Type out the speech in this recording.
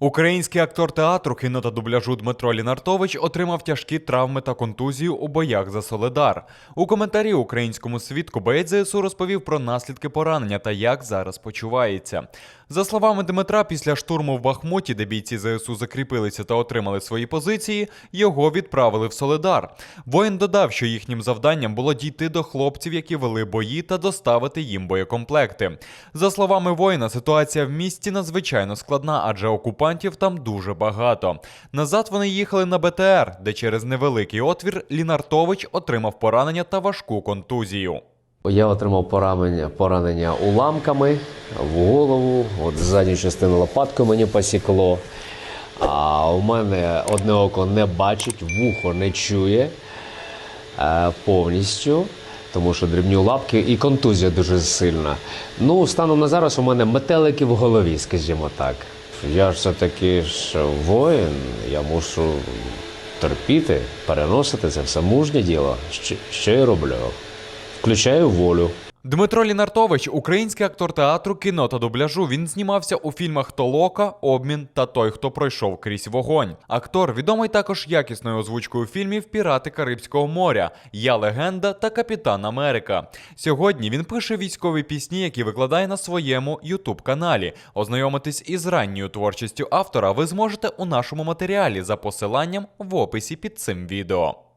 Український актор театру, кіно та дубляжу Дмитро Лінартович отримав тяжкі травми та контузію у боях за Соледар. У коментарі українському свідку боєць ЗСУ розповів про наслідки поранення та як зараз почувається. За словами Дмитра, після штурму в Бахмуті, де бійці ЗСУ закріпилися та отримали свої позиції, його відправили в Соледар. Воїн додав, що їхнім завданням було дійти до хлопців, які вели бої, та доставити їм боєкомплекти. За словами воїна, ситуація в місті надзвичайно складна, адже окупантів там дуже багато. Назад вони їхали на БТР, де через невеликий отвір Лінартович отримав поранення та важку контузію. Я отримав поранення, поранення уламками в голову, от задню частину лопатку мені посікло. А у мене одне око не бачить, вухо не чує е, повністю, тому що дрібні лапки і контузія дуже сильна. Ну, станом на зараз у мене метелики в голові, скажімо так. Я ж все-таки ж воїн, я мушу терпіти, переносити це все мужнє діло. Що, я роблю? Включаю волю. Дмитро Лінартович, український актор театру, кіно та дубляжу. Він знімався у фільмах Толока, Обмін та Той, хто пройшов крізь вогонь. Актор відомий також якісною озвучкою фільмів Пірати Карибського моря, Я легенда та Капітан Америка. Сьогодні він пише військові пісні, які викладає на своєму ютуб каналі. Ознайомитись із ранньою творчістю автора ви зможете у нашому матеріалі за посиланням в описі під цим відео.